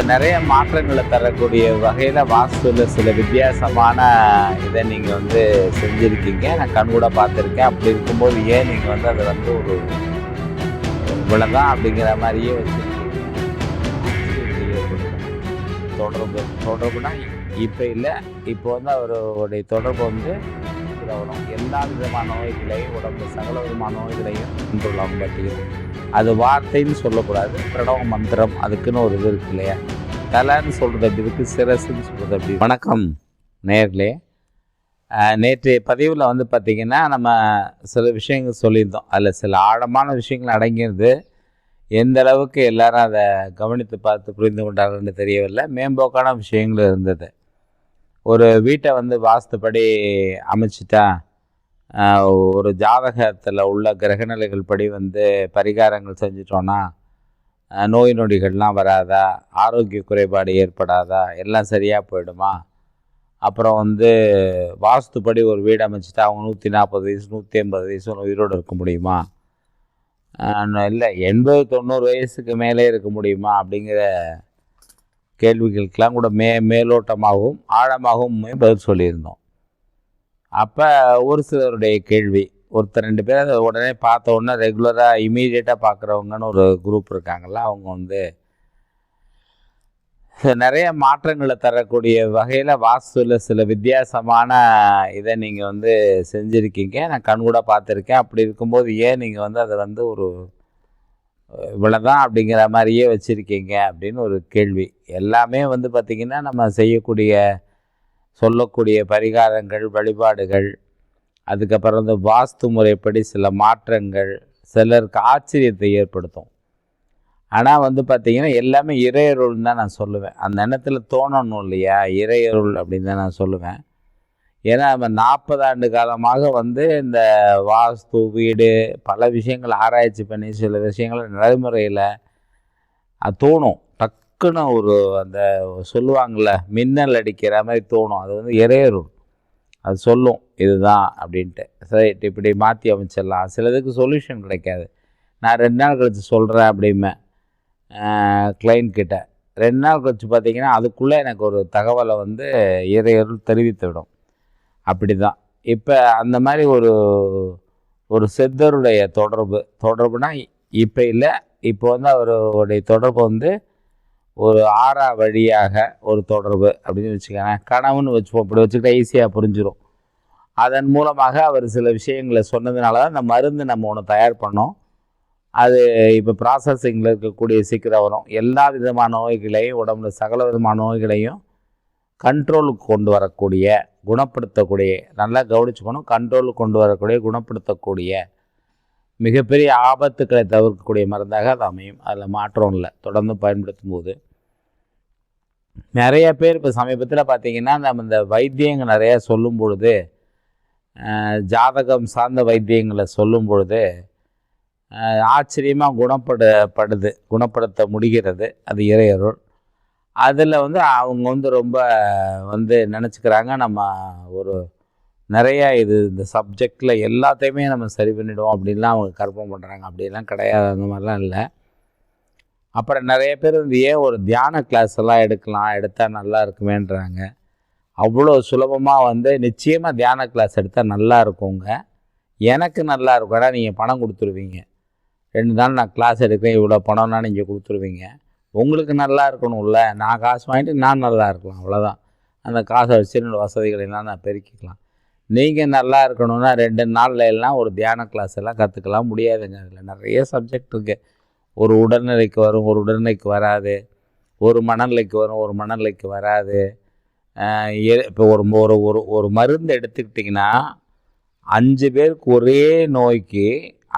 நிறைய மாற்றங்களை தரக்கூடிய வகையில் வாஸ்துவில் சில வித்தியாசமான இதை நீங்கள் வந்து செஞ்சுருக்கீங்க. நான் கண் கூட பார்த்துருக்கேன். அப்படி இருக்கும்போது ஏன் நீங்கள் வந்து அதை வந்து ஒரு இவ்வளோதான் அப்படிங்கிற மாதிரியே வச்சுருக்கீங்க? தொடர்பு தொடர்புனா இப்போ இல்லை இப்போ வந்து அவருடைய தொடர்பு வந்து கவனம் எல்லா விதமான நோய்களையும் உடம்பு சகல விதமான நோய்களையும் கொண்டுள்ளாங்க பார்த்தீங்க அது வார்த்தைன்னு சொல்லக்கூடாது பிரணவ மந்திரம் அதுக்குன்னு ஒரு இது இருக்கு இல்லையா? தலைன்னு சொல்கிறது அப்படி இருக்குது சிரசுன்னு சொல்கிறது அப்படி வணக்கம் நேர்களே நேற்று நேற்றைய பதிவில் வந்து பார்த்திங்கன்னா நம்ம சில விஷயங்கள் சொல்லியிருந்தோம். அதில் சில ஆழமான விஷயங்கள் அடங்கியிருந்து எந்த அளவுக்கு எல்லாரும் அதை கவனித்து பார்த்து புரிந்து கொண்டார்கள்னு தெரியவில்லை. மேம்போக்கான விஷயங்கள் இருந்தது. ஒரு வீட்டை வந்து வாஸ்துப்படி அமைச்சிட்டா ஒரு ஜாதகத்தில் உள்ள கிரகநிலைகள் படி வந்து பரிகாரங்கள் செஞ்சிட்டோன்னா நோய் நொடிகள்லாம் வராதா? ஆரோக்கிய குறைபாடு ஏற்படாதா? எல்லாம் சரியாக போயிடுமா? அப்புறம் வந்து வாஸ்துப்படி ஒரு வீடு அமைச்சிட்டா அவங்க நூற்றி நாற்பது வயசு நூற்றி ஐம்பது வயசு உயிரோடு இருக்க முடியுமா? இல்லை எண்பது தொண்ணூறு வயசுக்கு மேலே இருக்க முடியுமா? அப்படிங்கிற கேள்விகளுக்கெல்லாம் கூட மே மேலோட்டமாகவும் ஆழமாகவும் பதில் சொல்லியிருந்தோம். அப்போ ஒரு சிலருடைய கேள்வி ஒருத்தர் ரெண்டு பேர் அதை உடனே பார்த்த உடனே ரெகுலராக இமீடியட்டாக பார்க்குறவங்கன்னு ஒரு குரூப் இருக்காங்கல்ல அவங்க வந்து நிறைய மாற்றங்களை தரக்கூடிய வகையில் வாஸ்துவில் சில வித்தியாசமான இதை நீங்கள் வந்து செஞ்சுருக்கீங்க. நான் கண்கூட பார்த்துருக்கேன். அப்படி இருக்கும்போது ஏன் நீங்கள் வந்து அதை வந்து ஒரு இவ்வளோதான் அப்படிங்கிற மாதிரியே வச்சுருக்கீங்க அப்படின்னு ஒரு கேள்வி. எல்லாமே வந்து பார்த்திங்கன்னா நம்ம செய்யக்கூடிய சொல்லக்கூடிய பரிகாரங்கள் வழிபாடுகள் அதுக்கப்புறம் இந்த வாஸ்து முறைப்படி சில மாற்றங்கள் சிலருக்கு ஆச்சரியத்தை ஏற்படுத்தும். ஆனால் வந்து பார்த்திங்கன்னா எல்லாமே இறையருள்னு தான் நான் சொல்லுவேன். அந்த எண்ணத்தில் தோணணும் இல்லையா? இறையருள் அப்படின்னு தான் நான் சொல்லுவேன். ஏன்னா நம்ம நாற்பது ஆண்டு காலமாக வந்து இந்த வாஸ்து வீடு பல விஷயங்கள் ஆராய்ச்சி பண்ணி சில விஷயங்களை நடைமுறையில் அது தோணும். டக்குன்னு ஒரு அந்த சொல்லுவாங்கள்ல மின்னல் அடிக்கிற மாதிரி தோணும். அது வந்து இறையருள். அது சொல்லும் இதுதான் அப்படின்ட்டு. சரி இப்படி மாற்றி அமைச்சிடலாம். சிலதுக்கு சொல்யூஷன் கிடைக்காது. நான் ரெண்டு நாள் கழித்து சொல்கிறேன் அப்படிமே கிளைண்ட் கிட்ட. ரெண்டு நாள் கழித்து பார்த்தீங்கன்னா அதுக்குள்ளே எனக்கு ஒரு தகவலை வந்து இறையருள் தெரிவித்து விடும் அப்படி தான் இப்போ அந்த மாதிரி ஒரு ஒரு சித்தருடைய தொடர்பு தொடர்புனா இப்போ இல்லை இப்போ வந்து அவருடைய தொடர்பு வந்து ஒரு ஆறா வழியாக ஒரு தொடர்பு அப்படின்னு வச்சுக்கோங்க. கனவுன்னு வச்சுப்போம். இப்படி வச்சுக்கிட்டா ஈஸியாக புரிஞ்சிடும் அதன் மூலமாக அவர் சில விஷயங்களை சொன்னதுனால தான் இந்த மருந்து நம்ம ஒன்று தயார் பண்ணோம். அது இப்போ ப்ராசஸிங்கில் இருக்கக்கூடிய சீக்கிரம் வரும். எல்லா விதமான நோய்களையும் உடம்புல சகல விதமான நோய்களையும் கண்ட்ரோலுக்கு கொண்டு வரக்கூடிய குணப்படுத்தக்கூடிய நல்லா கவனிச்சுக்கணும் கண்ட்ரோலுக்கு கொண்டு வரக்கூடிய குணப்படுத்தக்கூடிய மிகப்பெரிய ஆபத்துக்களை தவிர்க்கக்கூடிய மருந்தாக அது அமையும். அதில் மாற்றம் இல்லை. தொடர்ந்து பயன்படுத்தும் போது நிறைய பேர் இப்போ சமீபத்தில் பார்த்திங்கன்னா நம்ம இந்த வைத்தியங்கள் நிறையா சொல்லும் பொழுது ஜாதகம் சார்ந்த வைத்தியங்களை சொல்லும் பொழுது ஆச்சரியமாக குணப்படப்படுது குணப்படுத்த முடிகிறது. அது இறையருள். அதில் வந்து அவங்க வந்து ரொம்ப வந்து நினச்சிக்கிறாங்க. நம்ம ஒரு நிறையா இது இந்த சப்ஜெக்டில் எல்லாத்தையுமே நம்ம சரி பண்ணிடுவோம் அப்படின்லாம் அவங்க கற்பனை பண்ணுறாங்க அப்படிலாம் கிடையாது. அந்த மாதிரிலாம் இல்லை. அப்புறம் நிறைய பேர் வந்து ஏன் ஒரு தியான கிளாஸ் எல்லாம் எடுக்கலாம்? எடுத்தால் நல்லா இருக்குமேன்றாங்க. அவ்வளோ சுலபமாக வந்து நிச்சயமாக தியான கிளாஸ் எடுத்தால் நல்லா இருக்குங்க. எனக்கு நல்லா இருக்கும். ஏன்னா நீங்கள் பணம் கொடுத்துருவீங்க. ரெண்டு நாள் நான் கிளாஸ் எடுக்கிறேன். இவ்வளோ பணம்னா நீங்கள் கொடுத்துருவீங்க. உங்களுக்கு நல்லா இருக்கணும்ல. நான் காசு வாங்கிட்டு நான் நல்லா இருக்கலாம். அவ்வளோதான் அந்த காசை வச்சு வசதிகளை எல்லாம் நான் பெருக்கிக்கலாம். நீங்கள் நல்லா இருக்கணும்னா ரெண்டு நாளில் எல்லாம் ஒரு தியான கிளாஸ் எல்லாம் கற்றுக்கலாம் முடியாதுங்க. அதில் நிறைய சப்ஜெக்ட் இருக்குது ஒரு உடல்நிலைக்கு வரும் ஒரு உடல்நிலைக்கு வராது. ஒரு மனநிலைக்கு வரும் ஒரு மனநிலைக்கு வராது. இப்போ ஒரு ஒரு ஒரு ஒரு மருந்து எடுத்துக்கிட்டிங்கன்னா அஞ்சு பேருக்கு ஒரே நோய்க்கு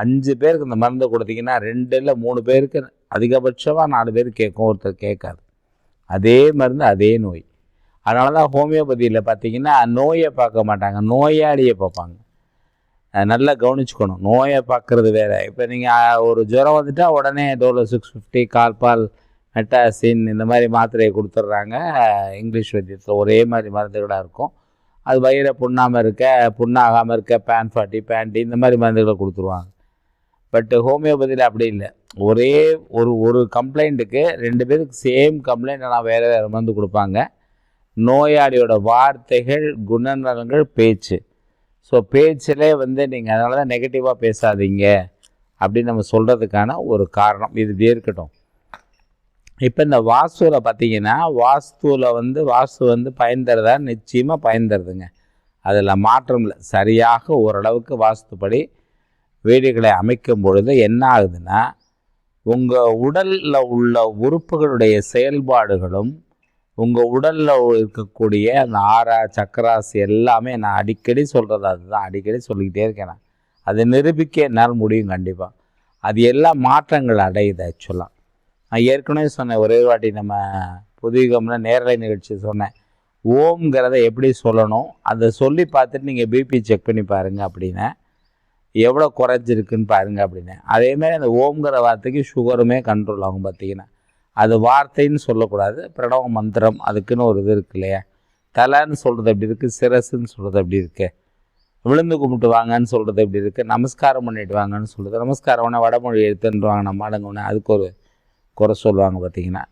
அஞ்சு பேருக்கு இந்த மருந்தை கொடுத்தீங்கன்னா ரெண்டு இல்லை மூணு பேருக்கு அதிகபட்சமாக நாலு பேர் கேட்கும் ஒருத்தர் கேட்காது. அதே மருந்து அதே நோய். அதனால தான் ஹோமியோபதியில் பார்த்திங்கன்னா நோயை பார்க்க மாட்டாங்க. நோயாளியை பார்ப்பாங்க. நல்லா கவனிச்சுக்கணும். நோயை பார்க்குறது வேறு. இப்போ நீங்கள் ஒரு ஜுரம் வந்துட்டால் உடனே Dolo six fifty Calpol Metacin இந்த மாதிரி மாத்திரையை கொடுத்துட்றாங்க. இங்கிலீஷ் வைத்தியத்தில் ஒரே மாதிரி மருந்துகளாக இருக்கும். அது வயிறை புண்ணாமல் இருக்க புண்ணாகாமல் இருக்க பேன் ஃபார்ட்டி பேண்டி இந்த மாதிரி மருந்துகளை கொடுத்துருவாங்க. பட் ஹோமியோபதியில் அப்படி இல்லை. ஒரே ஒரு ஒரு கம்ப்ளைண்ட்டுக்கு ரெண்டு பேருக்கு சேம் கம்ப்ளைண்ட் ஆனால் வேறு வேறு மருந்து கொடுப்பாங்க. நோயாளியோட வார்த்தைகள் குணநலங்கள் பேச்சு. ஸோ பேச்சிலே வந்து நீங்கள் அதனால தான் நெகட்டிவாக பேசாதீங்க. அப்படின்னு நம்ம சொல்கிறதுக்கான ஒரு காரணம் இது இருக்கட்டும். இப்போ இந்த வாஸ்துவில் பார்த்தீங்கன்னா வாஸ்துவில் வந்து வாஸ்து வந்து பயன் தருதா? நிச்சயமாக பயன் தருதுங்க. அதில் மாற்றம் இல்லை. சரியாக ஓரளவுக்கு வாஸ்துப்படி வீடுகளை அமைக்கும் பொழுது என்ன ஆகுதுன்னா உங்கள் உடலில் உள்ள உறுப்புகளுடைய செயல்பாடுகளும் உங்கள் உடலில் இருக்கக்கூடிய அந்த ஆறா சக்கராசி எல்லாமே நான் அடிக்கடி சொல்கிறது அதுதான். அடிக்கடி சொல்லிக்கிட்டே இருக்கேன் நான். அதை நிரூபிக்க என்னால் முடியும் கண்டிப்பாக அது எல்லாம் மாற்றங்கள் அடையுது ஆக்சுவலாக நான் ஏற்கனவே சொன்னேன் ஒரே வாட்டி நம்ம புதுயுகம்ல நேரலை நிகழ்ச்சி சொன்னேன். ஓம்ங்கிறத எப்படி சொல்லணும்? அதை சொல்லி பார்த்துட்டு நீங்கள் பிபி செக் பண்ணி பாருங்கள் அப்படின்னு எவ்வளோ குறைஞ்சிருக்குன்னு பாருங்க அப்படின்னு. அதேமாதிரி அந்த ஓம்ங்கிற வார்த்தைக்கு சுகருமே கண்ட்ரோல் ஆகும் பார்த்தீங்கன்னா. அது வார்த்தைன்னு சொல்லக்கூடாது பிரணவ மந்திரம் அதுக்குன்னு ஒரு இது இருக்கு இல்லையா? தலைன்னு சொல்கிறது எப்படி இருக்குது சிரசுன்னு சொல்கிறது எப்படி இருக்கு? விழுந்து கும்பிட்டு வாங்கன்னு சொல்கிறது எப்படி இருக்குது நமஸ்காரம் பண்ணிட்டு வாங்கன்னு சொல்கிறது நமஸ்காரம் பண்ண வடமொழி எடுத்துன்றாங்க நம்ம ஆளுங்க அதுக்கு ஒரு குறை சொல்லுவாங்க பார்த்தீங்கன்னா.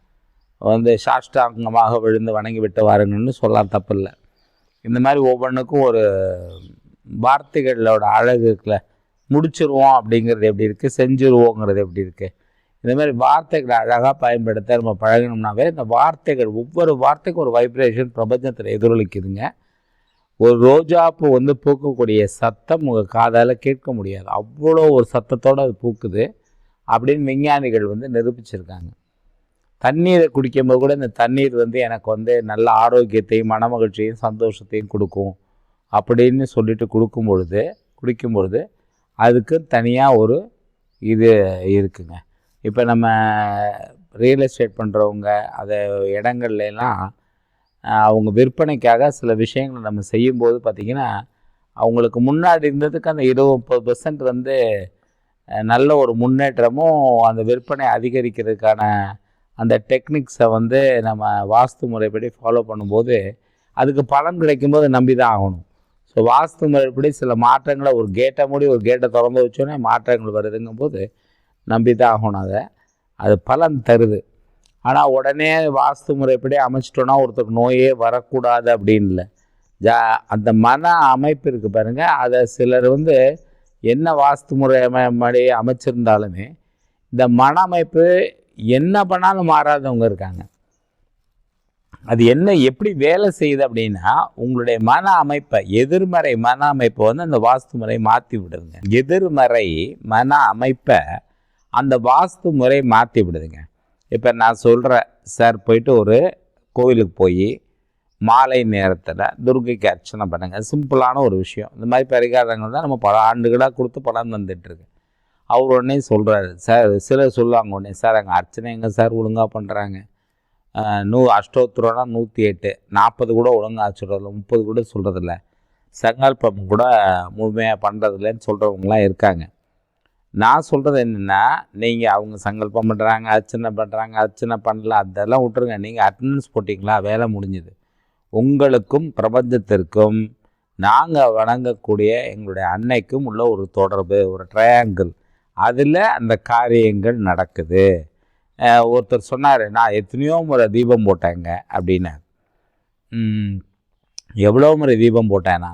வந்து சாஷ்டாங்கமாக விழுந்து வணங்கி விட்டு வாருங்கன்னு சொல்லலாம் தப்பு இல்லை. இந்த மாதிரி ஒவ்வொன்றுக்கும் ஒரு வார்த்தைகளோட அழகு இருக்குல்ல? முடிச்சிருவோம் அப்படிங்கிறது எப்படி இருக்குது செஞ்சுருவோங்கிறது எப்படி இருக்குது இந்த மாதிரி வார்த்தைகளை அழகாக பயன்படுத்த நம்ம பழகணும்னாவே இந்த வார்த்தைகள் ஒவ்வொரு வார்த்தைக்கும் ஒரு வைப்ரேஷன் பிரபஞ்சத்தில் எதிரொலிக்குதுங்க. ஒரு ரோஜாப்பூ வந்து பூக்கக்கூடிய சத்தம் உங்கள் காதால் கேட்க முடியாது. அவ்வளோ ஒரு சத்தத்தோடு அது பூக்குது அப்படின்னு விஞ்ஞானிகள் வந்து நிரூபிச்சிருக்காங்க. தண்ணீரை குடிக்கும்போது கூட இந்த தண்ணீர் வந்து எனக்கு வந்து நல்ல ஆரோக்கியத்தையும் மனமகிழ்ச்சியையும் சந்தோஷத்தையும் கொடுக்கும் அப்படின்னு சொல்லிட்டு கொடுக்கும் பொழுது குடிக்கும் பொழுது அதுக்கு தனியாக ஒரு இது இருக்குங்க. இப்போ நம்ம ரியல் எஸ்டேட் பண்ணுறவங்க அதை இடங்கள்லாம் அவங்க விற்பனைக்காக சில விஷயங்களை நம்ம செய்யும்போது பார்த்திங்கன்னா அவங்களுக்கு முன்னாடி இருந்ததுக்கு அந்த இருபது முப்பது பர்சன்ட் வந்து நல்ல ஒரு முன்னேற்றமும் அந்த விற்பனை அதிகரிக்கிறதுக்கான அந்த டெக்னிக்ஸை வந்து நம்ம வாஸ்து முறைப்படி ஃபாலோ பண்ணும்போது அதுக்கு பலன் கிடைக்கும்போது நம்பி தான் ஆகணும். ஸோ வாஸ்து முறைப்படி சில மாற்றங்களை ஒரு கேட்டை மூடி ஒரு கேட்டை திறந்து வச்சோன்னே மாற்றங்கள் வருதுங்கும் போது நம்பி தான் ஆகணும் அதை. அது பலன் தருது. ஆனால் உடனே வாஸ்து முறைப்படி அமைச்சிட்டோன்னா ஒருத்தருக்கு நோயே வரக்கூடாது அப்படின்னு ஜா அந்த மன அமைப்பு இருக்குது பாருங்கள் அதை சிலர் வந்து என்ன வாஸ்து முறை மாதிரி அமைச்சிருந்தாலுமே இந்த மன அமைப்பு என்ன பண்ணாலும் மாறாதவங்க இருக்காங்க. அது என்ன எப்படி வேலை செய்யுது அப்படின்னா உங்களுடைய மன அமைப்பை எதிர்மறை மன அமைப்பை வந்து அந்த வாஸ்து முறை மாற்றி விடுதுங்க. எதிர்மறை மன அமைப்பை அந்த வாஸ்து முறை மாற்றி விடுதுங்க. இப்போ நான் சொல்கிறேன் சார் போயிட்டு ஒரு கோவிலுக்கு போய் மாலை நேரத்தில் துர்கைக்கு அர்ச்சனை பண்ணுங்கள் சிம்பிளான ஒரு விஷயம். இந்த மாதிரி பரிகாரங்கள் தான் நம்ம பல ஆண்டுகளாக கொடுத்து பலன் வந்துட்டுருக்கு அவர் உடனே சொல்கிறாரு சார் சிலர் சொல்லுவாங்க உடனே சார் அங்கே அர்ச்சனை எங்கே சார் ஒழுங்காக பண்ணுறாங்க நூ அஷ்டோத்திரம்னா நூற்றி எட்டு. நாற்பது கூட ஒழுங்காக சொல்கிறதில்ல முப்பது கூட சொல்கிறதில்ல சங்கல்பம் கூட முழுமையாக பண்ணுறதில்லன்னு சொல்கிறவங்களாம் இருக்காங்க. நான் சொல்கிறது என்னென்னா நீங்கள் அவங்க சங்கல்பம் பண்ணுறாங்க அர்ச்சனை பண்ணுறாங்க அர்ச்சனை பண்ணல அதெல்லாம் விட்டுருங்க. நீங்கள் அட்டண்டன்ஸ் போட்டிங்களா? வேலை முடிஞ்சுது. உங்களுக்கும் பிரபஞ்சத்திற்கும் நாங்கள் வணங்கக்கூடிய எங்களுடைய அன்னைக்கும் உள்ள ஒரு தொடர்பு ஒரு ட்ரையாங்கிள் அதில் அந்த காரியங்கள் நடக்குது. ஒருத்தர் சொன்னார் நான் எத்தனையோ முறை தீபம் போட்டேங்க அப்படின்னு எவ்வளோ முறை தீபம் போட்டேனா?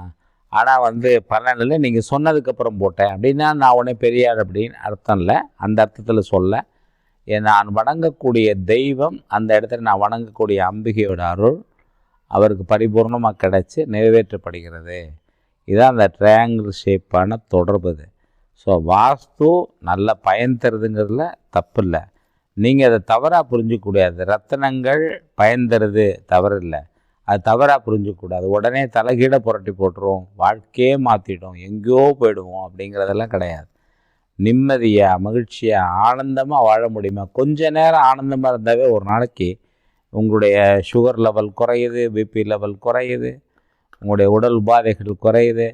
ஆனால் வந்து பன்னெண்டில் நீங்கள் சொன்னதுக்கப்புறம் போட்டேன் அப்படின்னா நான் உடனே பெரியார் அப்படின்னு அர்த்தம் இல்லை அந்த அர்த்தத்தில் சொல்ல நான் வணங்கக்கூடிய தெய்வம் அந்த இடத்துல நான் வணங்கக்கூடிய அம்பிகையோட அருள் அவருக்கு பரிபூர்ணமாக கிடச்சி நிறைவேற்றப்படுகிறது. இதுதான் அந்த ட்ரையாங்கிள் ஷேப்பான தொடர்பு ஸோ வாஸ்து நல்ல பயன் தருதுங்கிறதுல தப்பு இல்லை நீங்கள் அதை தவறாக புரிஞ்சிக்கூடாது ரத்தனங்கள் பயந்துறது தருது தவறு இல்லை அது தவறாக புரிஞ்சிக்கூடாது உடனே தலைகீழ புரட்டி போட்டுருவோம் வாழ்க்கையே மாற்றிடும் எங்கேயோ போயிடுவோம் அப்படிங்கிறதெல்லாம் கிடையாது. நிம்மதியாக மகிழ்ச்சியாக ஆனந்தமாக வாழ முடியுமா? கொஞ்ச நேரம் ஆனந்தமாக இருந்தாவே ஒரு நாளைக்கு உங்களுடைய சுகர் லெவல் குறையுது பிபி லெவல் குறையுது உங்களுடைய உடல் உபாதைகள் குறையுது.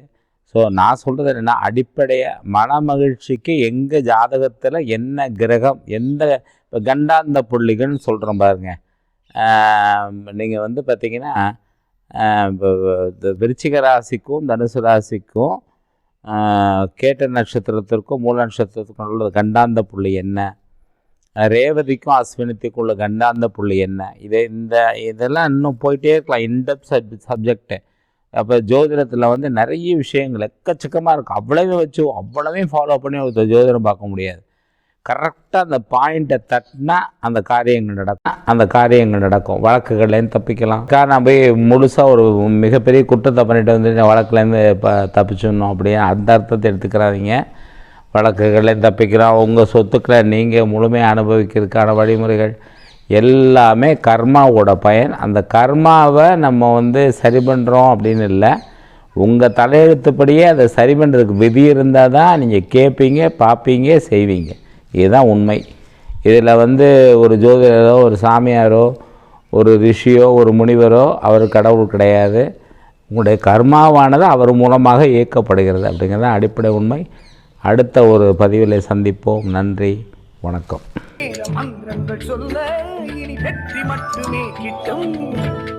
ஸோ நான் சொல்கிறது என்னென்னா அடிப்படையாக மன மகிழ்ச்சிக்கு எங்கள் ஜாதகத்தில் என்ன கிரகம் எந்த இப்போ கண்டாந்த புள்ளிகள்னு சொல்கிறோம் பாருங்க. நீங்கள் வந்து பார்த்தீங்கன்னா விருச்சிக ராசிக்கும் தனுசு ராசிக்கும் கேட்ட நட்சத்திரத்திற்கும் மூல நட்சத்திரத்துக்கும் உள்ள கண்டாந்த புள்ளி என்ன? ரேவதிக்கும் அஸ்வினித்துக்கும் உள்ள கண்டாந்த புள்ளி என்ன? இதை இந்த இதெல்லாம் இன்னும் போயிட்டே இருக்கலாம். இன்டெப் சப் சப்ஜெக்ட்டு அப்போ ஜோதிடத்தில் வந்து நிறைய விஷயங்கள் எக்கச்சக்கமாக இருக்கும். அவ்வளவே வச்சு அவ்வளவையும் ஃபாலோ பண்ணி ஒரு ஜோதிடம் பார்க்க முடியாது. கரெக்டாக அந்த பாயிண்ட்டை தட்டினா அந்த காரியங்கள் நடக்கும். அந்த காரியங்கள் நடக்கும். வழக்குகள்லேருந்து தப்பிக்கலாம். கா நான் போய் முழுசாக ஒரு மிகப்பெரிய குற்றத்தை பண்ணிட்டு வந்து வழக்குலேருந்து இப்போ தப்பிச்சிடணும் அப்படியே அந்த அர்த்தத்தை எடுத்துக்கிறாதீங்க. வழக்குகள்லேருந்து தப்பிக்கலாம். உங்கள் சொத்துக்களை நீங்கள் முழுமையாக அனுபவிக்கிறதுக்கான வழிமுறைகள். எல்லாமே கர்மாவோட பயன். அந்த கர்மாவை நம்ம வந்து சரி பண்ணுறோம் அப்படின்னு இல்லை. உங்கள் தலையெழுத்துப்படியே அதை சரி பண்ணுறதுக்கு விதி இருந்தால் தான் நீங்கள் கேட்பீங்க பார்ப்பீங்க செய்வீங்க. இதுதான் உண்மை. இதில் வந்து ஒரு ஜோதிடரோ ஒரு சாமியாரோ ஒரு ரிஷியோ ஒரு முனிவரோ அவர் கடவுள் கிடையாது. உங்களுடைய கர்மாவானது அவர் மூலமாக இயக்கப்படுகிறது அப்படிங்கிறது தான் அடிப்படை உண்மை. அடுத்த ஒரு பதிவில் சந்திப்போம். நன்றி. வணக்கம். மந்திரங்கள் சொல்ல இனி வெற்றி மட்டுமே கிட்டும்.